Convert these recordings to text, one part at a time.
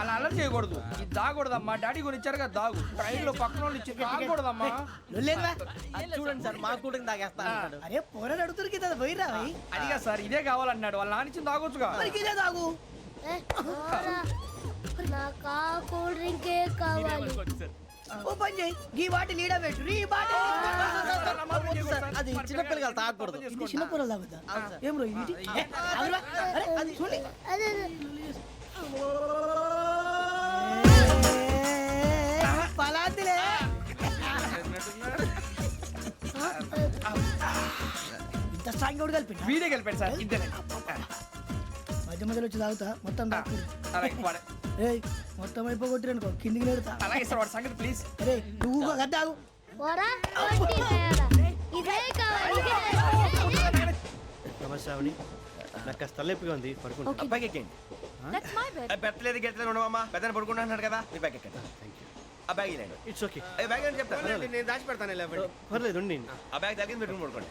అలా అలర్ చేయకూడదు. ఇది దాగకూడదమ్మా. డాడీ కొని ఇచ్చారు కదా దాగు. ట్రైన్లో పక్కన వాళ్ళు ఇచ్చి దాగకూడదమ్మా అది చూడండి సార్ మా కూడా తాగేస్తా అంటాడు. అరే పోరాడు అడుగుతారు కదా పోయిరా భయ్ అదిగా సార్ ఇదే కావాలన్నాడు. వాళ్ళ నాన్న ఇచ్చింది తాగొచ్చుగా. మరి ఇదే తాగు. నాకు ఆ కూల్ డ్రింకే కావాలి. ఓ పని చేయి ఈ బాటి లీడ పెట్టు ఈ అది చిన్నపిల్లలు తాగకూడదు ఇది చిన్న తాగుతా ఏం రో ఇది. అరే అది చూడండి. పలాతిలే ఇంత స్ట్రాంగ్ కూడా కలిపి వీడియో గెలిపాడు సార్ ఇద్దరే మధ్య మధ్యలో వచ్చి తాగుతా మొత్తం అలాగే మొత్తం అయిపోగొట్టిరనుకో కిందికి నేడుతా అలాగే సార్ వాడు సంగతి ప్లీజ్ అరే నువ్వు. ఇదే కావాలి. నమస్తే నాకు కాస్త తలెప్పిగా ఉంది పడుకుంటా. అబ్బాయికి ఎక్కండి. పెట్టలేదు గెట్టలేదు ఉండమమ్మా పెద్దని పడుకుంటున్నాడు కదా మీ బ్యాగ్ ఎక్కండి. ఆ బ్యాగ్ ఇలాండి ఇట్స్ ఓకే బ్యాగ్ అని చెప్తాను నేను దాచి పెడతాను పర్లేదు ఉండి ఆ బ్యాగ్ తగ్గింది పెట్టుకుని పడుకోండి.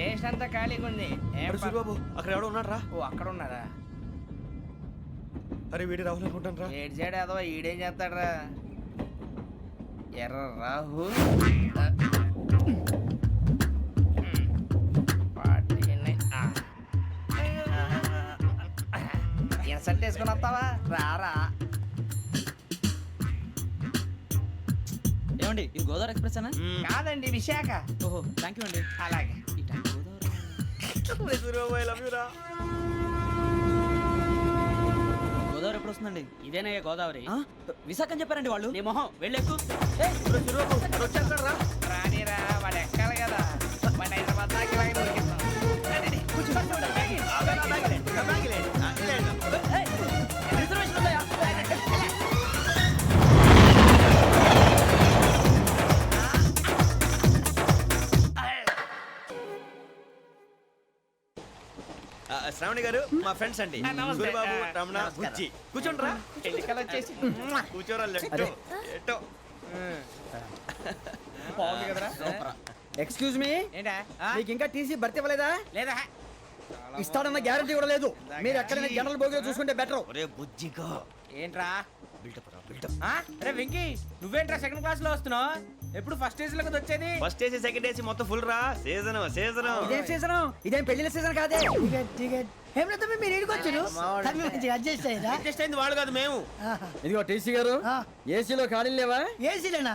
స్టేషన్ అంతా ఖాళీగా ఉంది. ఏం ప- సూరిబాబు అక్కడ ఎవడో ఉన్నాడు రా ఓ అక్కడ ఉన్నారా అరే వీడి రాహుల్ అనుకుంటాను రా ఏడు సైడ్ ఏదో ఈడేం చేస్తాడరా? ఎర్ర రాహు. ఇన్సల్ట్ వేసుకుని వస్తావా? రారా. ఏమండి ఇది గోదావరి ఎక్స్ప్రెస్ అనా కాదండి విశాఖ. ఓహో థ్యాంక్ యూ అండి. అలాగే. గోదావరి ఎప్పుడు వస్తుందండి? ఇదేనయ్య గోదావరి. విశాఖ అని చెప్పారండి వాళ్ళు. నీ మొహం వెళ్ళెక్కు వచ్చేస్తాడు రా. రానిరా వాడు ఎక్కాలి కదా. వాడు హైదరాబాద్ దాకా ఇలాగే దొరికిస్తాం. రండి, కూర్చో. ఆ ఆ బ్యాగ్ ఆ బ్యాగ్. శ్రావణి గారు మా ఫ్రెండ్స్ అండి. నమస్తే. ఆ, రమణ నమస్కారం. బుజ్జి. కూర్చోండి రా ఎన్నికలు వచ్చేసి కూర్చోరా లెట్టో ఎట్టో బాగుంది కదరా. Excuse me. ఏంటా? మీకు ఇంకా టీసీ భర్తీ ఇవ్వలేదా లేదా? ఇస్తాడన్న గ్యారంటీ కూడా లేదు. మీరు ఎక్కడైనా జనరల్ బోగిలో చూసుకుంటే బెటర్ ఒరే బుజ్జిగా. ఏంట్రా? అరే వెంకీ నువ్వేంట్రా సెకండ్ క్లాస్లో వస్తున్నావు? ఎప్పుడు ఫస్ట్ ఏజ్లో కదా వచ్చేది? ఫస్ట్ ఏసీ సెకండ్ ఏసీ మొత్తం ఫుల్ రా. సీజన్ సీజన్ ఇదేం సీజన్ ఇదేం పెళ్ళిన సీజన్ కాదే? టికెట్ టికెట్ లేదు మీరు ఇడికొచ్చారు అడ్జస్ట్ అయ్యారా? అడ్జస్ట్ అయింది వాళ్ళు కాదు మేము. ఇదిగో టీసీ గారు ఏసీలో ఖాళీ లేవా? ఏసీలేనా?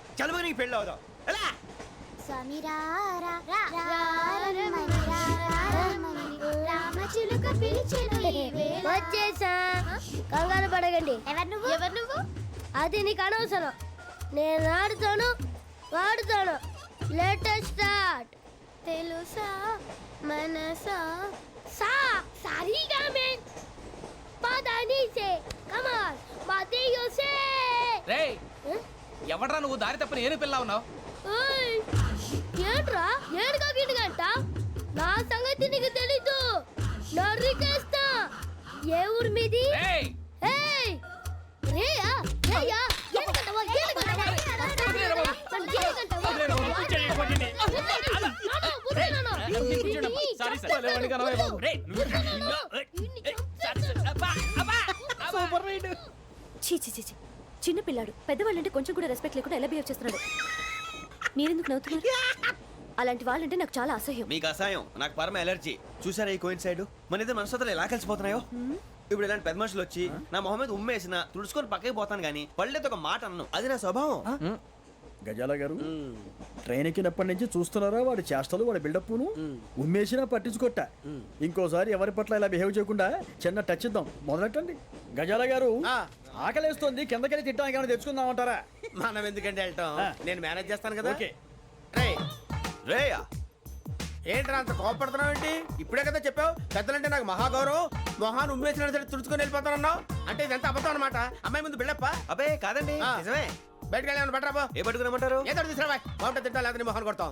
చదువు నీకు పెళ్ళి అవుదాం ఎలా సమీరారా రామచిలుక పిలిచెను వచ్చేసా. కంగారు పడగండి ఎవరు నువ్వు? ఎవరు నువ్వు? అది నీకు అనవసరం. నేను ఆడుతాను వాడుతాను. లేటెస్ట్ స్టార్ట్ తెలుసా? మనసా? సా సారీగా మెన్ పదని సే కమాన్ మదేయో సే రే ఎవడ్రా నువ్వు దారి తప్పని ఏను పిల్ల ఉన్నావు ఏంట్రా ఏడుగా గిడుగంట నా సంగతి నీకు తెలీదు నరికేస్తా ఏ ఊరు మీది ఏయ్ రేయా రేయా ఏడుగంటవా ఏడుగంటవా సారీ సార్ రేయ్, సూపర్ రైడ్ చీ చీ చీ చీ. చిన్న పిల్లాడు పెద్దవాళ్ళంటే కొంచెం కూడా రెస్పెక్ట్ లేకుండా ఎలా బిహేవ్ చేస్తున్నాడు? మీరెందుకు నవ్వుతున్నారు? అలాంటి వాళ్ళంటే నాకు చాలా అసహ్యం. మీకు అసహాయం నాకు పరమ ఎలర్జీ చూసారా ఈ కోయిన్ సైడ్ మన ఇద్దరు మనస్తత్వాలు ఎలా కలిసిపోతున్నాయో? ఇప్పుడు ఇలాంటి పెద్ద మనుషులు వచ్చి నా మొహం మీద ఉమ్మేసిన తుడుచుకొని పక్కకి పోతాను కానీ పళ్ళేతో ఒక మాట అన్ను. అది నా స్వభావం. గజాల గారు ట్రైన్ ఎక్కినప్పటి నుంచి చూస్తున్నారా వాడి చేష్టలు వాడి బిల్డప్ను ఉమ్మేసినా పట్టించుకోట ఇంకోసారి ఎవరి పట్ల ఇలా బిహేవ్ చేయకుండా చిన్న టచ్ ఇద్దాం. మొదలెట్టండి. గజాల గారు. ఆకలేస్తోంది కిందకెళ్ళి తిట్టడానికి ఏమైనా తెచ్చుకుందామంటారా మనం ఎందుకంటే వెళ్ళటం? నేను మేనేజ్ చేస్తాను కదా? ఓకే. రేయ్, రేయా. ఏంట్రా అంత కోపడుతున్నావు ఏంటి? ఇప్పుడే కదా చెప్పావు పెద్దలంటే నాకు మహాగౌరవం మొహాన్ని ఉమ్మేసిన సరే తుడుచుకొని వెళ్ళిపోతానన్నావు. అంటే ఇదంతా అబద్ధం అనమాట అమ్మాయి ముందు బిళ్ళప్ప అబే కాదండి. నిజమే. బయటకు వెళ్ళాను బట్రాబో ఏ పట్టుకురమ్మంటారు ఏదో తీసుకురా బాగుంటుంది తింటా లేదా నీ మొహాన్ని కొడతాం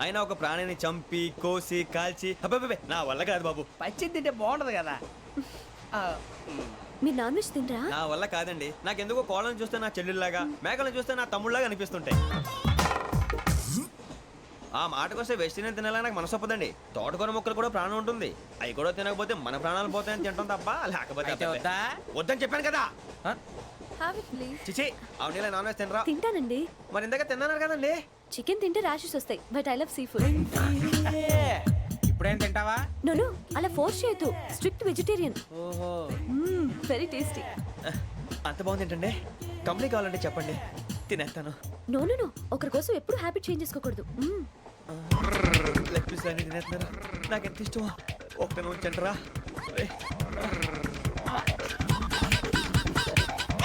అయినా ఒక ప్రాణిని చంపి కోసి కాల్చి నా వల్ల కాదు బాబు. పచ్చి తింటే బాగుంటది కదా. ఆ, మీరు నాన్ వెజ్ తినరా నా వల్ల కాదండి. నాకెందుకో కోళ్ళని చూస్తే నా చెల్లెళ్ళలాగా మేకలను చూస్తే నా తమ్ముళ్ళలాగా అనిపిస్తుంటాయి. ఆ మాటకొస్తే వెస్టిరియన్ తినాలని నాకు మనసు ఒప్పదండి. తోటకూర మొక్కలు కూడా ప్రాణం ఉంటుంది. అవి కూడా తినకపోతే మన ప్రాణాలు పోతాయని తింటాం తప్ప లేకపోతే అయితే? వద్దని చెప్పాను కదా. హ్యావ్ ఇట్ ప్లీజ్ చిచి అవునీ నాన్ వెజ్ తినరా? తింటానండి. మరి ఇందాక తిన్నాను కదండి చికెన్ తింటే ర్యాషెస్ వస్తాయి but I love sea food ఇప్పుడేం తింటావా? నో నో అలా ఫోర్స్ చేయొద్దు. స్ట్రిక్ట్ వెజిటేరియన్ ఓహో. వెరీ టేస్టీ అంత బాగుంది ఏంటండి? కంప్లీట్ కావాలంటే చెప్పండి. తినేస్తాను. నో నో నో ఒకరి కోసం ఎప్పుడు హ్యాబిట్ చేంజ్ చేసుకోకూడదు. లెగ్ పీస్ అన్ని తినేస్తున్నారు. నాకు ఎంత ఇష్టం ఒకటే ఉంచండిరా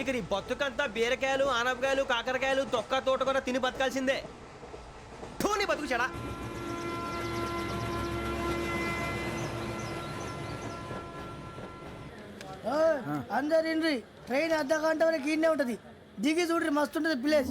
ఇక నీ బతుకంతా బీరకాయలు ఆనపకాయలు కాకరకాయలు తొక్క తోట కూడా తిని బతకాల్సిందే. ధోని బతుకు చెడా. అందరు ఇండ్రి ట్రైన్ అర్ధ గంట వరకు ఇన్నే ఉంటది. దిగి చూడ్రి మస్తు ఉంటది ప్లేస్.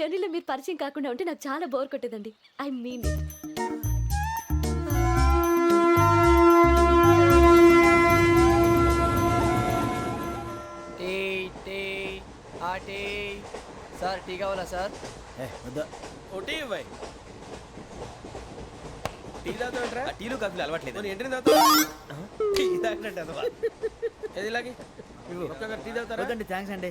జర్నీలో మీరు పరిచయం కాకుండా ఉంటే నాకు చాలా బోర్ కొట్టేదండి. ఐ మీన్ టీ టీ ఆ టీ. సార్ టీ కావాలా సార్? ఏ, వద్దా. ఒకటి ఇవ్వాయి టీ టీలు కాఫీలు అలవాట్లేదు మరి ఏంటి తాగుతావు టీ తాగినట్టు అదవా. ఏది ఇలాగే? ఒక్కొక్కరు టీ తాగుతారా? వద్దండి థ్యాంక్స్ అండి.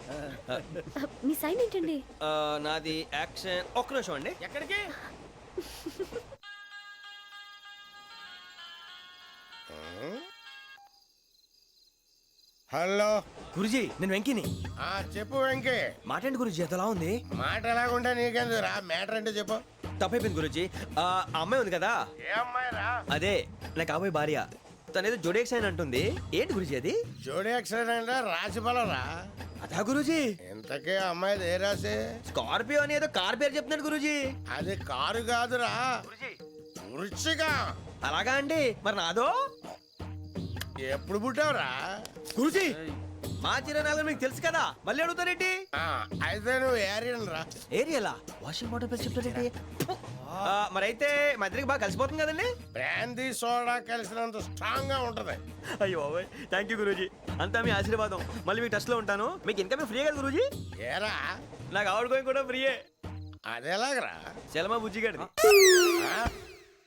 మీ సైన్ ఏంటండి? ఆ, నాది యాక్షన్. ఒక్క నిమిషం అండి. ఎక్కడికి? హలో. గురుజీ నేను వెంకిని. ఆ చెప్పు వెంకీ. మాటండి గురుజీ? ఎంతలా ఉంది? మాట ఎలాగుంటా నీకెందుకు రా మ్యాటర్ అంటే చెప్పు. తప్పైపోయింది గురుజీ. ఆ ఆ అమ్మాయి ఉంది కదా? ఏ అమ్మాయి రా అదే నా కాబోయే భార్య. తనేదో అని అంటుంది. ఏంటి గురుజీ అది? జోడి యాక్సిడెంట్ రాసి రా అదా గురుజీ. ఇంతకే అమ్మాయిది ఏ రాసి స్కార్పియో అని ఏదో కార్ పేరు చెప్తున్నాడు గురుజీ. అది కారు కాదురా. వృచ్చిగా అలాగా అండి. మరి నాదో? ఎప్పుడు పుట్టావురా? గురుజీ. మా చిరనాలు మీకు తెలుసు కదా. మళ్ళీ అడుగుతారేంటి? ఆ, అయితే నువ్వు ఏరియన్ రా. ఏరియాలా వాషింగ్ వాటర్ పేరు చెప్తారేంటి మరైతే మా ఇద్దరికి బాగా కలిసిపోతుంది కదండి? బ్రాందీ సోడా కలిసినంత స్ట్రాంగ్గా ఉంటది. అయ్యో థ్యాంక్ యూ గురూజీ. అంతా మీ ఆశీర్వాదం. మళ్ళీ మీకు టచ్లో ఉంటాను. మీకు ఇంకా ఫ్రీ కదా గురూజీ? ఏరా? నాకు ఆవిడ గోయింగ్ కూడా ఫ్రీయే అదెలాగరా? చలమా బుజ్జి గారిది ఆ?